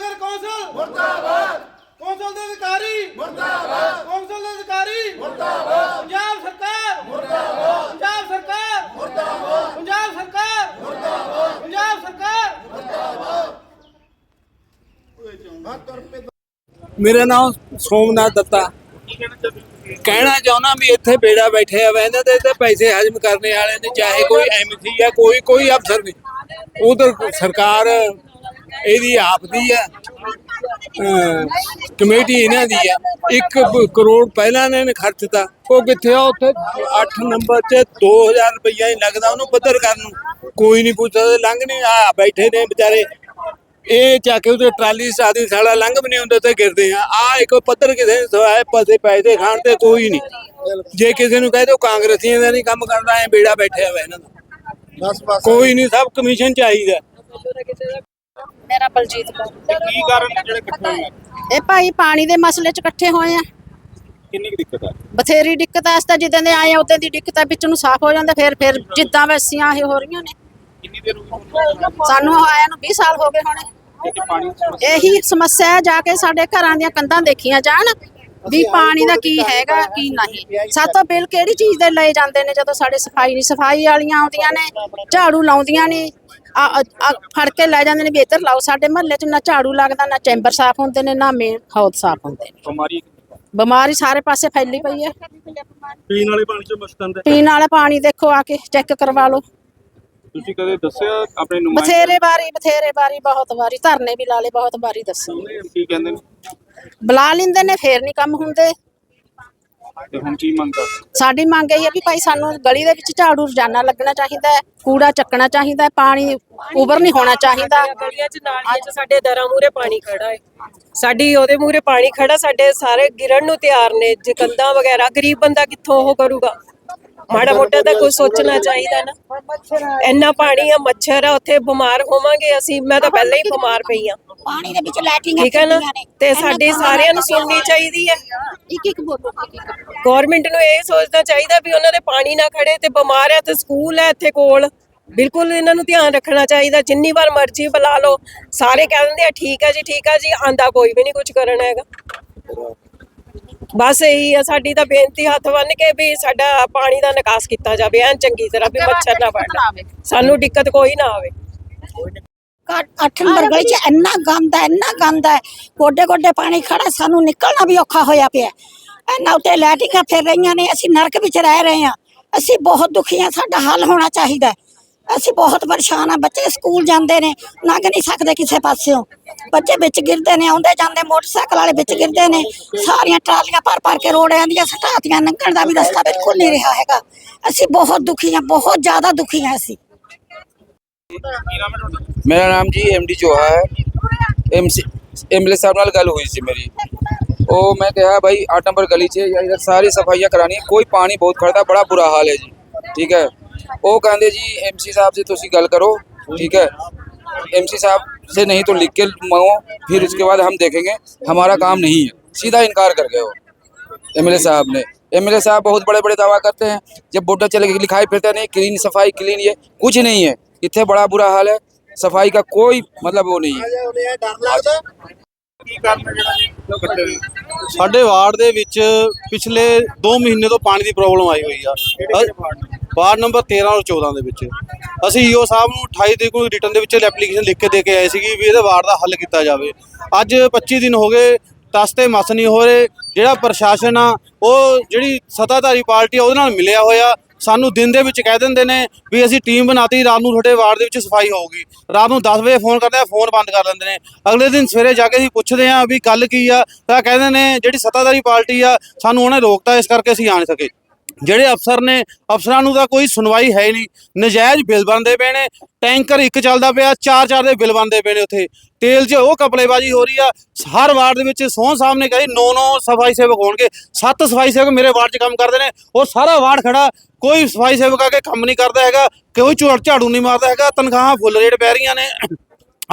ਮੁਰਦਾਬਾਦ। ਕੌਂਸਲ ਦੇ ਅਧਿਕਾਰੀ। ਮੁਰਦਾਬਾਦ। ਕੌਂਸਲ ਦੇ ਅਧਿਕਾਰੀ। ਮੁਰਦਾਬਾਦ। ਪੰਜਾਬ ਸਰਕਾਰ। ਮੁਰਦਾਬਾਦ। ਪੰਜਾਬ ਸਰਕਾਰ। ਮੁਰਦਾਬਾਦ। ਪੰਜਾਬ ਸਰਕਾਰ। ਮੁਰਦਾਬਾਦ। ਪੰਜਾਬ ਸਰਕਾਰ। ਮੇਰਾ ਨਾਮ ਸੋਮਨਾਥ ਦੱਤਾ। ਕਹਿਣਾ ਚਾਹੁੰਦਾ ਵੀ ਇੱਥੇ ਬੇੜਾ ਬੈਠੇ ਆ। ਇਹਨਾਂ ਦੇ ਤੇ ਪੈਸੇ ਹਜਮ ਕਰਨੇ ਵਾਲੇ ਨੇ ਚਾਹੇ ਕੋਈ ਐਮਸੀ ਆ ਕੋਈ ਕੋਈ ਅਫਸਰ ਨਹੀਂ। ਉਧਰ ਸਰਕਾਰ ਇਹਦੀ ਆਪ ਦੀ ਅਹ ਕਮੇਟੀ ਇਹਨਾਂ ਦੀ ਆ। 1 ਕਰੋੜ ਪਹਿਲਾਂ ਇਹਨਾਂ ਨੇ ਖਰਚਤਾ ਉਹ ਕਿੱਥੇ ਆ? ਉੱਥੇ 8 ਨੰਬਰ 'ਚ 2000 ਰੁਪਈਆ ਹੀ ਲੱਗਦਾ ਉਹਨੂੰ ਪੱਧਰ ਕਰਨ ਨੂੰ। ਕੋਈ ਨਹੀਂ ਪੁੱਛਦਾ ਲੰਘ ਨਹੀਂ ਆ ਬੈਠੇ ਨੇ ਵਿਚਾਰੇ। ਇਹ ਚੱਕ ਕੇ ਉਹਦੇ ਟਰਾਲੀ ਸਾਦੀ ਸਾਲਾ ਲੰਘ ਵੀ ਨਹੀਂ ਹੁੰਦੇ ਤੇ ਗਿਰਦੇ ਆ। ਆ ਇੱਕ ਪੱਧਰ ਕਿਸੇ ਨੇ ਸਵਾਏ ਪਸੇ ਪੈਸੇ ਖਾਣ ਤੇ ਕੋਈ ਨਹੀਂ ਜੇ ਕਿਸੇ ਨੂੰ ਕਹਿ ਦਿਓ ਕਾਂਗਰਸੀਆਂ ਦਾ ਨਹੀਂ ਕੰਮ ਕਰਦਾ ਐ ਬੇੜਾ ਬੈਠਿਆ ਹੋਇਆ ਇਹਨਾਂ ਦਾ। ਬਸ ਬਸ। ਕੋਈ ਨਹੀਂ ਸਭ ਕਮਿਸ਼ਨ ਚਾਹੀਦਾ। ਮੇਰਾ ਬਲਜੀਤ ਕੌਰ। ਕੀ ਕਾਰਨ ਨੇ ਜਿਹੜੇ ਇਕੱਠੇ ਹੋਏ? ਆ? ਇਹ ਭਾਈ ਪਾਣੀ ਦੇ ਮਸਲੇ 'ਚ ਇਕੱਠੇ ਹੋਏ ਆ। ਕਿੰਨੀ ਕੁ ਦਿੱਕਤ ਆ? ਬਥੇਰੀ ਦਿੱਕਤ ਆ ਇਸ ਤਾਂ ਜਿੱਦਾਂ ਦੇ ਆਏ ਆ ਉਦੋਂ ਦੀ ਦਿੱਕਤ ਆ ਵਿੱਚ ਨੂੰ ਸਾਫ਼ ਹੋ ਜਾਂਦਾ ਫਿਰ ਫਿਰ ਜਿੱਦਾਂ ਵੈਸੀਆਂ ਇਹ ਹੋ ਰਹੀਆਂ ਨੇ। ਕਿੰਨੀ ਦੇਰ ਹੋ ਗਈ ਸਾਨੂੰ ਆਇਆ ਨੂੰ 20 ਸਾਲ ਹੋ ਗਏ ਹੋਣੇ। ਕਿ ਪਾਣੀ ਦੀ ਸਮੱਸਿਆ ਇਹੀ ਸਮੱਸਿਆ ਹੈ, ਜਾ ਕੇ ਸਾਡੇ ਘਰਾਂ ਦੀਆਂ ਕੰਧਾਂ ਦੇਖੀਆਂ ਜਾਣ। ਵੀ ਪਾਣੀ ਦਾ ਕੀ ਹੈਗਾ ਕੀ ਨਹੀਂ? ਸਾਤੋਂ ਬਿੱਲ ਕਿਹੜੀ ਚੀਜ਼ ਦੇ ਲਏ ਜਾਂਦੇ ਨੇ ਜਦੋਂ ਸਾਡੇ ਸਫ਼ਾਈ ਨਹੀਂ ਸਫ਼ਾਈ ਵਾਲੀਆਂ ਆਉਂਦੀਆਂ ਨੇ ਝਾੜੂ ਲਾਉਂਦੀਆਂ ਨੇ। ਫੜ ਕੇ ਲੈ ਜਾਂਦੇ ਨੇ ਵੀ ਇੱਧਰ ਲਾਓ ਸਾਡੇ ਮਹੱਲੇ 'ਚ ਨਾ ਝਾੜੂ ਲੱਗਦਾ ਨਾ ਚੈਂਬਰ ਸਾਫ਼ ਹੁੰਦੇ ਨੇ ਨਾ ਮੇਨ ਹੌਦ ਸਾਫ਼ ਹੁੰਦੇ ਨੇ। ਬਿਮਾਰੀ ਬਿਮਾਰੀ ਸਾਰੇ ਪਾਸੇ ਫੈਲੀ ਪਈ ਹੈ। ਪੀਣ ਵਾਲੇ ਪਾਣੀ ਚੋਂ ਮੁਸ਼ਕਲ ਹੈ ਪੀਣ ਵਾਲਾ ਪਾਣੀ ਦੇਖੋ ਆ ਕੇ ਚੈੱਕ ਕਰਵਾ ਲਓ। ਤੁਸੀਂ ਕਦੇ ਦੱਸਿਆ ਆਪਣੇ ਨੁਮਾਇੰਦੇ ਬਥੇਰੇ ਵਾਰੀ ਬਥੇਰੇ ਵਾਰੀ ਬਹੁਤ ਵਾਰੀ ਧਰਨੇ ਵੀ ਲਾ ਲਏ ਬਹੁਤ ਵਾਰੀ ਦੱਸੋ। ਨੂੰ ਕੀ ਕਹਿੰਦੇ ਨੇ? ਬੁਲਾ ਲੈਂਦੇ ਨੇ ਫੇਰ ਨਹੀਂ ਕੰਮ ਹੁੰਦੇ। ਤੇ ਹੁਣ ਕੀ ਮੰਗ ਕਰ ਸਾਡੀ ਮੰਗ ਇਹ ਹੈ ਵੀ ਭਾਈ ਸਾਨੂੰ ਗਲੀ ਦੇ ਵਿੱਚ ਝਾੜੂ ਰੋਜ਼ਾਨਾ ਲੱਗਣਾ ਚਾਹੀਦਾ ਹੈ ਕੂੜਾ ਚੱਕਣਾ ਚਾਹੀਦਾ ਹੈ ਪਾਣੀ ਉਬਰ ਨਹੀਂ ਹੋਣਾ ਚਾਹੀਦਾ। ਗਲੀਆਂ 'ਚ ਨਾਲੀਆਂ 'ਚ ਸਾਡੇ ਦਰਾਂ ਮੂਰੇ ਪਾਣੀ ਖੜਾ ਹੈ। ਸਾਡੀ ਉਹਦੇ ਮੂਰੇ ਪਾਣੀ ਖੜਾ ਸਾਡੇ ਸਾਰੇ ਗਿਰਨ ਨੂੰ ਤਿਆਰ ਨੇ ਜੇ ਕੰਧਾਂ ਵਗੈਰਾ ਗਰੀਬ ਬੰਦਾ ਕਿੱਥੋਂ ਉਹ ਕਰੂਗਾ? ਮਾੜਾ ਮੋਟਾ ਤਾਂ ਕੁਝ ਸੋਚਣਾ ਚਾਹੀਦਾ ਨਾ। ਇੰਨਾ ਪਾਣੀ ਆ ਮੱਛਰ ਆ ਉੱਥੇ ਬਿਮਾਰ ਹੋਵਾਂਗੇ ਅਸੀਂ। ਮੈਂ ਤਾਂ ਪਹਿਲਾਂ ਹੀ ਬਿਮਾਰ ਪਈ ਆ। ਪਾਣੀ ਦੇ ਵਿੱਚ ਲੈਟਿੰਗਾਂ ਠੀਕ ਹੈ ਨਾ। ਤੇ ਸਾਡੀ ਸਾਰਿਆਂ ਨੂੰ ਸੁਣਨੀ ਚਾਹੀਦੀ ਹੈ ਇੱਕ ਇੱਕ ਇੱਕ ਗਵਰਨਮੈਂਟ ਨੂੰ ਇਹ ਸੋਚਣਾ ਚਾਹੀਦਾ ਵੀ ਉਹਨਾਂ ਦੇ ਪਾਣੀ ਨਾ ਖੜੇ ਤੇ ਬਿਮਾਰ ਹੈ ਤੇ ਸਕੂਲ ਹੈ ਇੱਥੇ ਕੋਲ। ਬਿਲਕੁਲ ਇਹਨਾਂ ਨੂੰ ਧਿਆਨ ਰੱਖਣਾ ਚਾਹੀਦਾ। ਜਿੰਨੀ ਵਾਰ ਮਰਜ਼ੀ ਬੁਲਾ ਲਓ। ਸਾਰੇ ਕਹਿ ਦਿੰਦੇ ਆ ਠੀਕ ਹੈ ਜੀ ਠੀਕ ਹੈ ਜੀ। ਆਂਦਾ ਕੋਈ ਵੀ ਨਹੀਂ ਕੁਝ ਕਰਨ ਹੈਗਾ। ਬਸ ਇਹੀ ਆ ਸਾਡੀ ਤਾਂ ਬੇਨਤੀ ਹੱਥ ਬੰਨ ਕੇ ਵੀ ਸਾਡਾ ਪਾਣੀ ਦਾ ਨਿਕਾਸ ਕੀਤਾ ਜਾਵੇ ਐਨ ਚੰਗੀ ਤਰ੍ਹਾਂ ਵੀ ਮੱਛਰ ਨਾ ਵੜਨ ਸਾਨੂੰ ਦਿੱਕਤ ਕੋਈ ਨਾ ਆਵੇ। ਘੱਟ- ਅੱਠ ਨੰਬਰ ਗਲੀ 'ਚ ਇੰਨਾ ਗੰਦ ਹੈ ਇੰਨਾ ਗੰਦ ਹੈ ਗੋਡੇ ਗੋਡੇ ਪਾਣੀ ਖੜਾ ਸਾਨੂੰ ਨਿਕਲਣਾ ਵੀ ਔਖਾ ਹੋਇਆ ਪਿਆ ਇੰਨਾ ਉੱਤੇ ਲੈਟਿੰਗਾਂ ਫਿਰ ਰਹੀਆਂ ਨੇ ਅਸੀਂ ਨਰਕ ਵਿੱਚ ਰਹਿ ਰਹੇ ਹਾਂ। ਅਸੀਂ ਬਹੁਤ ਦੁਖੀ ਹਾਂ ਸਾਡਾ ਹੱਲ ਹੋਣਾ ਚਾਹੀਦਾ ਹੈ। ਅਸੀਂ ਬਹੁਤ ਪਰੇਸ਼ਾਨ ਆ, ਬੱਚੇ ਸਕੂਲ ਜਾਂਦੇ ਨੇ, ਲੰਘ ਨਹੀਂ ਸਕਦੇ ਕਿਸੇ ਪਾਸਿਓਂ। ਬੱਚੇ ਵਿੱਚ ਗਿਰਦੇ ਨੇ, ਆਉਂਦੇ ਜਾਂਦੇ, ਮੋਟਰਸਾਈਕਲ ਵਾਲੇ ਵਿੱਚ ਗਿਰਦੇ ਨੇ, ਸਾਰੀਆਂ ਟਰਾਲੀਆਂ ਭਰ ਭਰ ਕੇ ਰੋੜਿਆਂ ਦੀਆਂ ਸਟਾਤੀਆਂ ਲੰਘਣ ਦਾ ਵੀ ਰਸਤਾ ਬਿਲਕੁਲ ਨਹੀਂ ਰਿਹਾ ਹੈਗਾ। ਅਸੀਂ ਬਹੁਤ ਦੁਖੀ ਆ, ਬਹੁਤ ਜ਼ਿਆਦਾ ਦੁਖੀ ਆ ਅਸੀਂ। ਮੇਰਾ ਨਾਮ ਜੀ ਐਮਡੀ ਚੋਹਾ ਹੈ। ਐਮਸੀ ਐਮਐਲਏ ਸਾਹਿਬ ਨਾਲ ਗੱਲ ਹੋਈ ਸੀ ਮੇਰੀ। ਉਹ ਮੈਂ ਕਿਹਾ ਭਾਈ 8 ਨੰਬਰ ਗਲੀ 'ਚ ਯਾਰ ਇਧਰ ਸਾਰੀ ਸਫਾਈਆਂ ਕਰਾਣੀ ਕੋਈ ਪਾਣੀ ਬਹੁਤ ਖੜਦਾ ਬੜਾ ਬੁਰਾ ਹਾਲ ਹੈ ਜੀ। ਠੀਕ ਹੈ। ਉਹ ਕਹਿੰਦੇ ਜੀ ਐਮਸੀ ਸਾਹਿਬ से ਤੁਸੀਂ ਗੱਲ करो ठीक है एमसी साहब से नहीं तो लिख के मांगो फिर उसके बाद हम देखेंगे हमारा काम नहीं है सीधा इनकार कर गए वो एमएलए साहब ने एमएलए साहब बहुत बड़े बड़े दावा करते हैं जब बोर्डर चले गए लिखाई फिरते नहीं क्लीन सफाई क्लीन ये कुछ नहीं है इतने बड़ा बुरा हाल है सफाई का कोई मतलब वो नहीं है ਡਰ ਲੱਗਦਾ ਕੀ ਕਾਰਨ ਹੈ ਜਿਹੜਾ ਇਹ ਇਕੱਠੇ ਹੋਏ? ਸਾਡੇ ਵਾਰਡ ਦੇ ਵਿੱਚ ਪਿਛਲੇ 2 ਮਹੀਨੇ ਤੋਂ ਪਾਣੀ ਦੀ ਪ੍ਰੋਬਲਮ ਆਈ ਹੋਈ ਆ ਅ- ਵਾਰਡ ਨੰਬਰ 13 ਔਰ 14 ਦੇ ਵਿੱਚ। ਅਸੀਂ ਈਓ ਸਾਹਿਬ ਨੂੰ 28 ਤਰੀਕ ਨੂੰ ਰਿਟਰਨ ਦੇ ਵਿੱਚ ਐਪਲੀਕੇਸ਼ਨ ਲਿਖ ਕੇ ਦੇ ਕੇ ਆਏ ਸੀਗੀ ਵੀ ਇਹਦੇ ਵਾਰਡ ਦਾ ਹੱਲ ਕੀਤਾ ਜਾਵੇ। ਅੱਜ 25 ਦਿਨ ਹੋ ਗਏ ਟਸ ਤੇ ਮਸ ਨਹੀਂ ਹੋ ਰਹੇ ਜਿਹੜਾ ਪ੍ਰਸ਼ਾਸਨ ਆ, ਉਹ ਜਿਹੜੀ ਸੱਤਾਧਾਰੀ ਪਾਰਟੀ ਆ, ਉਹਦੇ ਨਾਲ ਮਿਲਿਆ ਹੋਇਆ। ਸਾਨੂੰ ਦਿਨ ਦੇ ਵਿੱਚ ਕਹਿ ਦਿੰਦੇ ਨੇ ਵੀ ਅਸੀਂ ਟੀਮ ਬਣਾਤੀ, ਰਾਤ ਨੂੰ ਤੁਹਾਡੇ ਵਾਰਡ ਦੇ ਵਿੱਚ ਸਫ਼ਾਈ ਹੋਊਗੀ। ਰਾਤ ਨੂੰ 10 ਵਜੇ ਫੋਨ ਕਰਦੇ ਆ ਫੋਨ ਬੰਦ ਕਰ ਦਿੰਦੇ ਨੇ। ਅਗਲੇ ਦਿਨ ਸਵੇਰੇ ਜਾ ਕੇ ਅਸੀਂ ਪੁੱਛਦੇ ਆ ਵੀ ਗੱਲ ਕੀ ਆ? ਤਾਂ ਕਹਿੰਦੇ ਨੇ, ਜਿਹੜੀ ਸੱਤਾਧਾਰੀ ਪਾਰਟੀ ਆ, ਸਾਨੂੰ ਉਹਨੇ ਰੋਕਤਾ, ਇਸ ਕਰਕੇ ਅਸੀਂ ਆ ਨਹੀਂ ਸਕੇ। ਜਿਹੜੇ ਅਫਸਰ ਨੇ, ਅਫਸਰਾਂ ਨੂੰ ਤਾਂ ਕੋਈ ਸੁਣਵਾਈ ਹੈ ਹੀ ਨਹੀਂ। ਨਜਾਇਜ਼ ਬਿੱਲ ਬਣਦੇ ਪਏ ਨੇ, ਟੈਂਕਰ ਇੱਕ ਚੱਲਦਾ ਪਿਆ ਚਾਰ ਚਾਰ ਦੇ ਬਿੱਲ ਬਣਦੇ ਪਏ ਨੇ ਉੱਥੇ। ਤੇਲ 'ਚ ਉਹ ਕਪੜੇਬਾਜੀ ਹੋ ਰਹੀ ਆ, ਹਰ ਵਾਰਡ ਦੇ ਵਿੱਚ ਸੋਹਣ ਸਾਹਿਬ ਨੇ ਕਹੀ ਨੌ ਨੌ ਸਫ਼ਾਈ ਸੇਵਕ ਹੋਣਗੇ, ਸੱਤ ਸਫ਼ਾਈ ਸੇਵਕ ਮੇਰੇ ਵਾਰਡ 'ਚ ਕੰਮ ਕਰਦੇ ਨੇ ਉਹ ਸਾਰਾ ਵਾਰਡ ਖੜਾ, ਕੋਈ ਸਫ਼ਾਈ ਸੇਵਕ ਆ ਕੇ ਕੰਮ ਨਹੀਂ ਕਰਦਾ ਹੈਗਾ, ਕੋਈ ਝਾੜ ਝਾੜੂ ਨਹੀਂ ਮਾਰਦਾ ਹੈਗਾ, ਤਨਖਾਹਾਂ ਫੁੱਲ ਰੇਟ ਪੈ ਰਹੀਆਂ ਨੇ।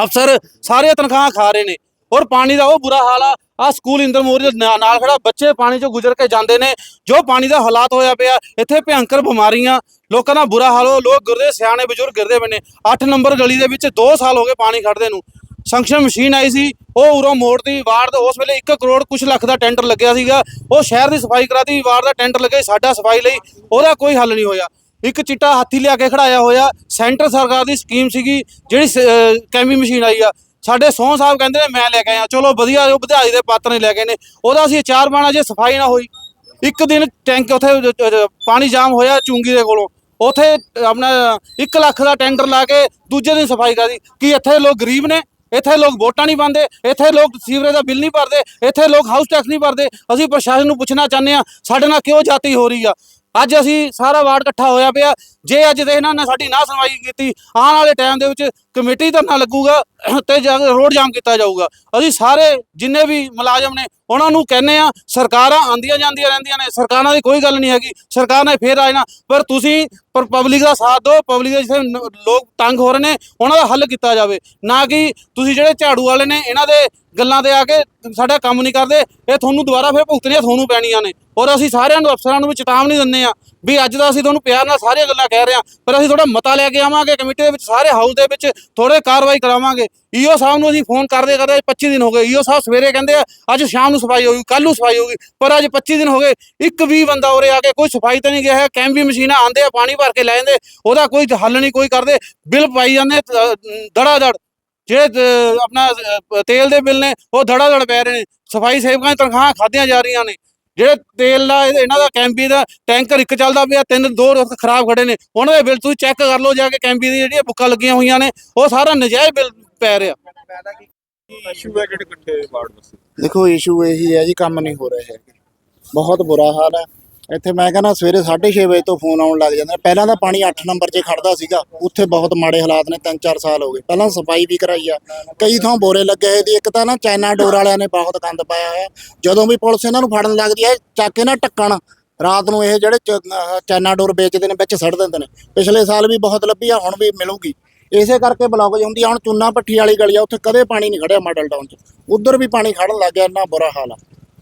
ਅਫਸਰ ਸਾਰੇ ਤਨਖਾਹਾਂ ਖਾ ਰਹੇ ਨੇ। ਔਰ ਪਾਣੀ ਦਾ ਉਹ ਬੁਰਾ ਹਾਲ ਆ। ਆ ਸਕੂਲ ਇੰਦਰ ਮੋਰੀ ਨਾਲ ਖੜਾ, ਬੱਚੇ ਪਾਣੀ ਚੋਂ ਗੁਜ਼ਰ ਕੇ ਜਾਂਦੇ ਨੇ। ਜੋ ਪਾਣੀ ਦਾ ਹਾਲਾਤ ਹੋਇਆ ਪਿਆ, ਇੱਥੇ ਭਿਆਨਕ ਬਿਮਾਰੀਆਂ, ਲੋਕਾਂ ਦਾ ਬੁਰਾ ਹਾਲ ਹੋ ਲੋਕ ਗਿਰਦੇ, ਸਿਆਣੇ ਬਜ਼ੁਰਗ ਗਿਰਦੇ ਪਏ ਨੇ। 8 ਨੰਬਰ ਗਲੀ ਦੇ ਵਿੱਚ 2 ਸਾਲ ਹੋ ਗਏ ਪਾਣੀ ਖੜਦੇ ਨੂੰ। ਸੰਕਸ਼ਨ ਮਸ਼ੀਨ ਆਈ ਸੀ, ਉਹ ਉਰੋਂ ਮੋੜ ਦੀ ਵਾਰਡ ਦਾ ਉਸ ਵੇਲੇ 1 ਕਰੋੜ ਕੁਛ ਲੱਖ ਦਾ ਟੈਂਡਰ ਲੱਗਿਆ ਸੀਗਾ। ਉਹ ਸ਼ਹਿਰ ਦੀ ਸਫ਼ਾਈ ਕਰਾਤੀ, ਵਾਰਡ ਦਾ ਟੈਂਡਰ ਲੱਗੇ ਸਾਡਾ ਸਫ਼ਾਈ ਲਈ। ਉਹਦਾ ਕੋਈ ਹੱਲ ਨਹੀਂ ਹੋਇਆ। ਇੱਕ ਚਿੱਟਾ ਹਾਥੀ ਲਿਆ ਕੇ ਖੜਾਇਆ ਹੋਇਆ। ਸੈਂਟਰ ਸਰਕਾਰ ਦੀ ਸਕੀਮ ਸੀਗੀ, ਜਿਹੜੀ ਸ- ਕੈਮੀ ਮਸ਼ੀਨ ਆਈ ਆ। ਸਾਡੇ ਸੋਹ ਸਾਹਿਬ ਕਹਿੰਦੇ ਨੇ, ਮੈਂ ਲੈ ਕੇ ਆਇਆ। ਚਲੋ ਵਧੀਆ, ਉਹ ਵਿਧਾਇਕ ਦੇ ਪਾਤਰ ਨੇ ਲੈ ਕੇ ਨੇ। ਉਹਦਾ ਅਸੀਂ ਚਾਰ ਬਾਣਾ ਜੇ ਸਫ਼ਾਈ ਨਾ ਹੋਈ। ਇੱਕ ਦਿਨ ਟੈਂਕ ਉੱਥੇ ਪਾਣੀ ਜਾਮ ਹੋਇਆ ਚੁੰਗੀ ਦੇ ਕੋਲੋਂ। ਉਥੇ ਆਪਣਾ 1 ਲੱਖ ਦਾ ਟੈਂਡਰ ਲਾ ਕੇ ਦੂਜੇ ਦਿਨ ਸਫ਼ਾਈ ਕਰਦੀ ਕੀ ਇੱਥੇ ਲੋਕ ਗਰੀਬ ਨੇ, ਇੱਥੇ ਲੋਕ ਵੋਟਾਂ ਨਹੀਂ ਪਾਉਂਦੇ, ਇੱਥੇ ਲੋਕ ਸੀਵਰੇਜ ਦਾ ਬਿੱਲ ਨਹੀਂ ਭਰਦੇ, ਇੱਥੇ ਲੋਕ ਹਾਊਸ ਟੈਕਸ ਨਹੀਂ ਭਰਦੇ। ਅਸੀਂ ਪ੍ਰਸ਼ਾਸਨ ਨੂੰ ਪੁੱਛਣਾ ਚਾਹੁੰਦੇ ਆ ਸਾਡੇ ਨਾਲ ਕਿਉਂ ਜਾਤੀ ਹੋ ਰਹੀ ਆ? ਅੱਜ ਅਸੀਂ ਸਾਰਾ ਵਾਰਡ ਇਕੱਠਾ ਹੋਇਆ ਪਿਆ। ਜੇ ਅੱਜ ਦੇ ਇਹਨਾਂ ਨੇ ਸਾਡੀ ਨਾ ਸੁਣਵਾਈ ਕੀਤੀ, ਆਉਣ ਵਾਲੇ ਟਾਈਮ ਦੇ ਵਿੱਚ ਕਮੇਟੀ ਧਰਨਾ ਲੱਗੂਗਾ ਤੇ ਜਾ ਕੇ ਰੋਡ ਜਾਮ ਕੀਤਾ ਜਾਊਗਾ। ਅਸੀਂ ਸਾਰੇ ਜਿੰਨੇ ਵੀ ਮੁਲਾਜ਼ਮ ਨੇ, ਉਹਨਾਂ ਨੂੰ ਕਹਿੰਨੇ ਆ ਸਰਕਾਰਾਂ ਆਂਦੀਆਂ ਜਾਂਦੀਆਂ ਰਹਿੰਦੀਆਂ ਨੇ, ਸਰਕਾਰਾਂ ਦੀ ਕੋਈ ਗੱਲ ਨਹੀਂ ਹੈਗੀ, ਸਰਕਾਰ ਨੇ ਫੇਰ ਆ ਜਾਣਾ। ਪਰ ਤੁਸੀਂ ਪਰ ਪਬਲਿਕ ਦਾ ਸਾਥ ਦਿਓ ਪਬਲਿਕ ਦੇ ਜਿੱਥੇ ਲੋਕ ਤੰਗ ਹੋ ਰਹੇ ਨੇ, ਉਹਨਾਂ ਦਾ ਹੱਲ ਕੀਤਾ ਜਾਵੇ। ਨਾ ਕਿ ਤੁਸੀਂ ਜਿਹੜੇ ਝਾੜੂ ਵਾਲੇ ਨੇ, ਇਹਨਾਂ ਦੇ ਗੱਲਾਂ ਤੇ ਆ ਕੇ ਸਾਡਾ ਕੰਮ ਨਹੀਂ ਕਰਦੇ, ਇਹ ਤੁਹਾਨੂੰ ਦੁਬਾਰਾ ਫੇਰ ਭੁਗਤਣੀਆਂ ਤੁਹਾਨੂੰ ਪੈਣੀਆਂ ਨੇ। ਔਰ ਅਸੀਂ ਸਾਰਿਆਂ ਨੂੰ ਅਫਸਰਾਂ ਨੂੰ ਵੀ ਚੇਤਾਵਨੀ ਦਿੰਦੇ ਆ ਵੀ ਅੱਜ ਦਾ ਅਸੀਂ ਤੁਹਾਨੂੰ ਪਿਆਰ ਨਾਲ ਸਾਰੀਆਂ ਗੱਲਾਂ ਕਹਿ ਰਹੇ ਹਾਂ, ਪਰ ਅਸੀਂ ਥੋੜਾ ਮਤਾ ਲੈ ਕੇ ਆਵਾਂਗੇ, ਕਮੇਟੀ ਦੇ ਵਿੱਚ ਸਾਰੇ ਹਾਊਸ ਦੇ ਵਿੱਚ ਥੋੜੇ ਕਾਰਵਾਈ ਕਰਾਵਾਂਗੇ। ਈਓ ਸਾਹਿਬ ਨੂੰ ਅਸੀਂ ਫੋਨ ਕਰਦੇ ਕਰਦੇ 25 ਦਿਨ ਹੋ ਗਏ। ਈਓ ਸਾਹਿਬ ਸਵੇਰੇ ਕਹਿੰਦੇ ਆ, ਅੱਜ ਸ਼ਾਮ ਨੂੰ ਸਫ਼ਾਈ ਹੋਊਗੀ ਕੱਲ ਨੂੰ ਸਫ਼ਾਈ ਹੋਊਗੀ, ਪਰ ਅੱਜ 25 ਦਿਨ ਹੋ ਗਏ, ਇੱਕ ਵੀ ਬੰਦਾ ਉਰੇ ਆ ਕੇ ਕੋਈ ਸਫ਼ਾਈ ਤਾਂ ਨਹੀਂ ਗਿਆ ਹੈ ਕੈਂਪ ਵੀ ਮਸ਼ੀਨਾਂ ਆਂਦੇ ਆ, ਪਾਣੀ ਭਰ ਕੇ ਲੈ ਜਾਂਦੇ, ਉਹਦਾ ਕੋਈ ਹੱਲ ਨਹੀਂ, ਕੋਈ ਕਰਦੇ, ਬਿੱਲ ਪਾਈ ਜਾਂਦੇ ਦੜਾ ਦੜ ਜਿਹੜੇ ਆਪਣਾ ਤੇਲ ਦੇ ਬਿੱਲ ਨੇ, ਉਹ ਧੜਾ ਧੜ ਪੈ ਰਹੇ ਨੇ। ਸਫ਼ਾਈ ਸੇਵਕਾਂ ਦੀਆਂ ਤਨਖਾਹਾਂ ਖਾਧੀਆਂ ਜਾ ਰਹੀਆਂ ਨੇ। ਜਿਹੜੇ ਤੇਲ ਦਾ ਇਹ- ਇਹਨਾਂ ਦਾ ਕੈਂਪੀ ਦਾ ਟੈਂਕਰ ਇੱਕ ਚੱਲਦਾ ਪਿਆ ਤਿੰਨ ਦੋ ਖਰਾਬ ਖੜੇ ਨੇ। ਉਹਨਾਂ ਦੇ ਬਿੱਲ ਤੁਸੀਂ ਚੈੱਕ ਕਰ ਲਓ ਜਾ ਕੇ ਕੈਂਪੀ ਦੀ ਜਿਹੜੀਆਂ ਬੁੱਕਾਂ ਲੱਗੀਆਂ ਹੋਈਆਂ ਨੇ ਉਹ ਸਾਰਾ ਨਜਾਇਜ਼ ਬਿੱਲ ਪੈ ਰਿਹਾ। ਇਸ਼ੂ ਹੈ ਜਿਹੜੇ ਇਕੱਠੇ ਵਾਰਡ ਵਸੇ? ਦੇਖੋ ਇਸ਼ੂ ਇਹੀ ਹੈ ਜੀ ਕੰਮ ਨਹੀਂ ਹੋ ਰਿਹਾ ਹੈ ਬਹੁਤ ਬੁਰਾ ਹਾਲ ਹੈ। ਇੱਥੇ ਮੈਂ ਕਹਿੰਦਾ ਸਵੇਰੇ 6:30 ਵਜੇ ਤੋਂ ਫੋਨ ਆਉਣ ਲੱਗ ਜਾਂਦੇ। ਨੇ। ਪਹਿਲਾਂ ਤਾਂ ਪਾਣੀ 8 ਨੰਬਰ 'ਚ ਖੜਦਾ ਸੀਗਾ। ਉੱਥੇ ਬਹੁਤ ਮਾੜੇ ਹਾਲਾਤ ਨੇ 3-4 ਸਾਲ ਹੋ ਗਏ। ਪਹਿਲਾਂ ਸਫ਼ਾਈ ਵੀ ਕਰਾਈ ਆ। ਕਈ ਥਾਂ ਬੋਰੇ ਲੱਗੇ ਹੋਏ ਦੀ। ਇੱਕ ਤਾਂ ਨਾ ਚਾਈਨਾ ਡੋਰ ਵਾਲਿਆਂ ਨੇ ਬਹੁਤ ਗੰਦ ਪਾਇਆ ਹੋਇਆ। ਜਦੋਂ ਵੀ ਪੁਲਿਸ ਇਹਨਾਂ ਨੂੰ ਫੜਨ ਲੱਗਦੀ ਹੈ ਚੱਕ ਕੇ ਨਾ ਟੱਕਣ ਰਾਤ ਨੂੰ ਇਹ ਜਿਹੜੇ ਚਾਈਨਾ ਡੋਰ ਵੇਚਦੇ ਨੇ, ਵਿੱਚ ਸੜ ਦਿੰਦੇ ਨੇ। ਪਿਛਲੇ ਸਾਲ ਵੀ ਬਹੁਤ ਲੱਭੀ ਆ, ਹੁਣ ਵੀ ਮਿਲੂਗੀ। ਇਸੇ ਕਰਕੇ ਬਲੌਕ ਹੁੰਦੀ ਆ। ਹੁਣ ਚੁੰਨਾ ਪੱਠੀ ਵਾਲੀ ਗਲੀ ਆ, ਉੱਥੇ ਕਦੇ ਪਾਣੀ ਨਹੀਂ ਖੜਿਆ ਮਾਡਲ ਟਾਊਨ 'ਚ। ਉਧਰ ਵੀ ਪਾਣੀ ਖੜਨ ਲੱਗ ਗਿਆ, ਇੰਨਾ ਬੁਰਾ ਹਾਲ ਆ।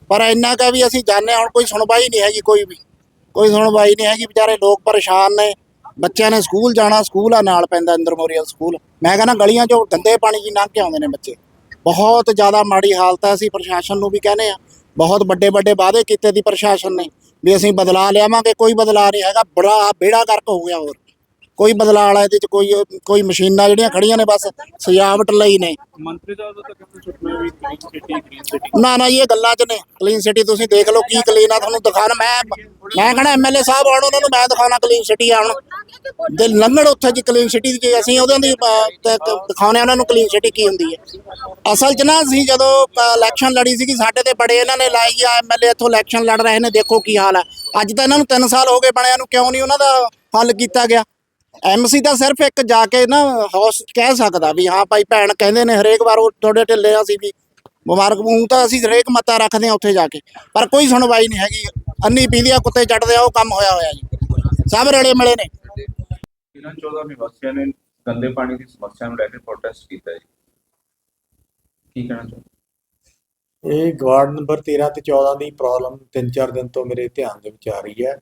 ਪਰ ਇੰਨਾ ਕਾ ਵੀ ਅਸੀਂ ਜਾਣਦੇ ਹਾਂ, ਹੁਣ ਕੋਈ ਸੁਣਵਾਈ ਨਹੀਂ ਹੈਗੀ ਕੋਈ ਵੀ। ਕੋਈ ਸੁਣਵਾਈ ਨਹੀਂ ਹੈਗੀ, ਵਿਚਾਰੇ ਲੋਕ ਪਰੇਸ਼ਾਨ ਨੇ। ਬੱਚਿਆਂ ਨੇ ਸਕੂਲ ਜਾਣਾ, ਸਕੂਲ ਆ ਨਾਲ ਪੈਂਦਾ ਇੰਦਰ ਮੋਰੀਅਲ ਸਕੂਲ ਮੈਂ ਕਹਿੰਦਾ ਗਲੀਆਂ 'ਚੋਂ ਗੰਦੇ ਪਾਣੀ 'ਚ ਲੰਘ ਕੇ ਆਉਂਦੇ ਨੇ ਬੱਚੇ। ਬਹੁਤ ਜ਼ਿਆਦਾ ਮਾੜੀ ਹਾਲਤ ਹੈ, ਅਸੀਂ ਪ੍ਰਸ਼ਾਸਨ ਨੂੰ ਵੀ ਕਹਿੰਦੇ ਆ ਬਹੁਤ ਵੱਡੇ ਵੱਡੇ ਵਾਅਦੇ ਕੀਤੇ ਦੀ ਪ੍ਰਸ਼ਾਸਨ ਨੇ ਵੀ ਅਸੀਂ ਬਦਲਾ ਲਿਆਵਾਂਗੇ, ਕੋਈ ਬਦਲਾ ਨਹੀਂ ਹੈਗਾ, ਬੜਾ ਬੇੜਾ ਗਰਕ ਹੋ ਗਿਆ ਹੋਰ। ਕੋਈ ਬਦਲਾ ਵਾਲਾ ਇਹਦੇ 'ਚ ਕੋਈ ਕੋਈ ਮਸ਼ੀਨਾਂ ਜਿਹੜੀਆਂ ਖੜੀਆਂ ਨੇ ਬਸ ਸਜਾਵਟ ਲਈ ਨੇ। ਮੰਤਰੀ ਦਾ ਤਾਂ ਕਹਿੰਦੇ ਸੁਪਨਾ ਵੀ ਗ੍ਰੀਨ ਸਿਟੀ ਗ੍ਰੀਨ ਸਿਟੀ ਨਾ ਨਾ ਇਹ ਗੱਲਾਂ 'ਚ ਨੇ। ਕਲੀਨ ਸਿਟੀ ਤੁਸੀਂ ਦੇਖ ਲਓ ਕੀ ਕਲੀਨ ਆ ਤੁਹਾਨੂੰ ਦਿਖਾਣ ਮੈਂ ਮੈਂ ਕਹਣਾ ਐਮਐਲਏ ਸਾਹਿਬ ਆਉਣ ਉਹਨਾਂ ਨੂੰ ਮੈਂ ਦਿਖਾਣਾ ਕਲੀਨ ਸਿਟੀ ਆਉਣ। ਦੇ ਲੰਘਣ ਉੱਥੇ ਜੀ ਕਲੀਨ ਸਿਟੀ ਦੀ ਜੇ ਅਸੀਂ ਉਹਦੇ ਦੀ ਦਿਖਾਉਂਦੇ ਉਹਨਾਂ ਨੂੰ ਕਲੀਨ ਸਿਟੀ ਕੀ ਹੁੰਦੀ ਹੈ। ਅਸਲ 'ਚ ਨਾ ਅਸੀਂ ਜਦੋਂ ਇਲੈਕਸ਼ਨ ਲੜੀ ਸੀਗੀ ਸਾਡੇ ਤੇ ਬੜੇ ਇਹਨਾਂ ਨੇ ਲਾਈ ਆ ਐਮਐਲਏ ਇੱਥੋਂ ਇਲੈਕਸ਼ਨ ਲੜ ਰਹੇ ਨੇ ਦੇਖੋ ਕੀ ਹਾਲ ਹੈ। ਅੱਜ ਤਾਂ ਇਹਨਾਂ ਨੂੰ 3 ਸਾਲ ਹੋ ਗਏ ਬਣਿਆ ਨੂੰ ਕਿਉਂ ਨਹੀਂ ਉਹਨਾਂ ਦਾ ਹੱਲ ਕੀਤਾ ਗਿਆ। ਐਮਸੀ ਤਾਂ ਸਿਰਫ ਇੱਕ ਜਾ ਕੇ ਨਾ ਹਾਊਸ ਕਹਿ ਸਕਦਾ ਵੀ ਹਾਂ ਭਾਈ ਭੈਣ ਕਹਿੰਦੇ ਨੇ ਹਰੇਕ ਵਾਰ ਉਹ ਤੁਹਾਡੇ ਢਿੱਲੇ ਆ ਅਸੀਂ ਵੀ ਮੁਬਾਰਕ ਮੂੰਹ ਤਾਂ ਅਸੀਂ ਹਰੇਕ ਮਤਾ ਰੱਖਦੇ ਆ ਉੱਥੇ ਜਾ ਕੇ ਪਰ ਕੋਈ ਸੁਣਵਾਈ ਨਹੀਂ ਹੈਗੀ ਅੰਨੀ ਪੀਂਦੀਆਂ ਕੁੱਤੇ ਚੱਟਦੇ ਆ ਉਹ ਕੰਮ ਹੋਇਆ ਹੋਇਆ ਜੀ। ਸਭ ਰਲੇ ਮਿਲੇ ਨੇ। ਇਹਨਾਂ 14 ਨਿਵਾਸੀਆਂ ਨੇ ਗੰਦੇ ਪਾਣੀ ਦੀ ਸਮੱਸਿਆ ਨੂੰ ਲੈ ਕੇ ਪ੍ਰੋਟੈਸਟ ਕੀਤਾ ਹੈ ਕੀ ਕਹਿਣਾ ਚਾਹੁੰਦੇ ਇਹ ਵਾਰਡ ਨੰਬਰ 13 ਤੇ 14 ਦੀ ਪ੍ਰੋਬਲਮ 3-4 ਦਿਨ ਤੋਂ ਮੇਰੇ ਧਿਆਨ ਦੇ ਵਿੱਚ ਆ ਰਹੀ ਹੈ।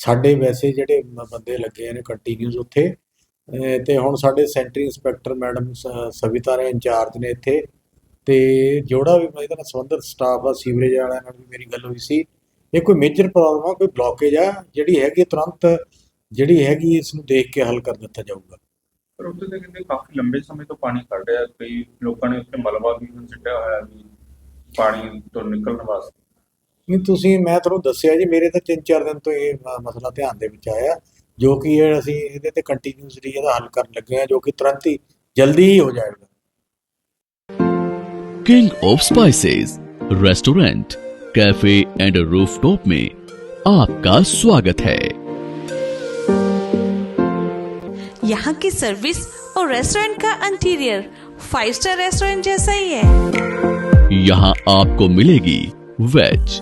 ਸਾਡੇ ਵੈਸੇ ਜਿਹੜੇ ਬੰਦੇ ਲੱਗੇ ਨੇ ਕੰਟੀਨਿਊਸ ਉੱਥੇ ਤੇ ਹੁਣ ਸਾਡੇ ਸੈਂਟਰੀ ਇੰਸਪੈਕਟਰ ਮੈਡਮ ਸਵਿਤਾ ਨੇ ਇੰਚਾਰਜ ਨੇ ਇੱਥੇ, ਤੇ ਜਿਹੜਾ ਵੀ ਇਹਦੇ ਨਾਲ ਸੰਬੰਧਿਤ ਸਟਾਫ ਆ, ਸੀਵਰੇਜ ਵਾਲਿਆਂ ਨਾਲ ਵੀ ਮੇਰੀ ਗੱਲ ਹੋਈ ਸੀ। ਇਹ ਕੋਈ ਮੇਜਰ ਪ੍ਰੋਬਲਮ ਆ, ਕੋਈ ਬਲੌਕੇਜ ਆ, ਜਿਹੜੀ ਹੈਗੀ ਤੁਰੰਤ ਜਿਹੜੀ ਹੈਗੀ ਇਸ ਨੂੰ ਦੇਖ ਕੇ ਹੱਲ ਕਰ ਦਿੱਤਾ ਜਾਊਗਾ। ਪਰ ਉੱਥੇ ਤਾਂ ਕਹਿੰਦੇ ਕਾਫੀ ਲੰਬੇ ਸਮੇਂ ਤੋਂ ਪਾਣੀ ਖੜ ਰਿਹਾ, ਕਈ ਲੋਕਾਂ ਨੇ ਉੱਥੇ ਮਲਬਾ ਵੀ ਹੁਣ ਸਿੱਟਿਆ ਹੋਇਆ ਵੀ ਪਾਣੀ ਤੋਂ ਨਿਕਲਣ ਵਾਸਤੇ। ਨਹੀਂ ਤੁਸੀਂ ਮੈਂ ਤੁਹਾਨੂੰ ਦੱਸਿਆ ਜੀ ਮੇਰੇ ਤਾਂ ਤਿੰਨ ਚਾਰ ਦਿਨ ਤੋਂ ਇਹ ਮ- ਮਸਲਾ ਧਿਆਨ ਦੇ ਵਿੱਚ ਆਇਆ ਜੋ ਕਿ ਇਹ ਅਸੀਂ ਇਹਦੇ ਤੇ ਕੰਟੀਨਿਊਸਲੀ ਇਹਦਾ ਹੱਲ ਕਰਨ ਲੱਗੇ ਆ ਜੋ ਕਿ ਤੁਰੰਤ ਹੀ ਜਲਦੀ ਹੀ ਹੋ ਜਾਏਗਾ king of spices restaurant cafe and rooftop में आपका स्वागत है यहाँ की सर्विस और रेस्टोरेंट का इंटीरियर फाइव स्टार रेस्टोरेंट जैसा ही है यहाँ आपको मिलेगी वेज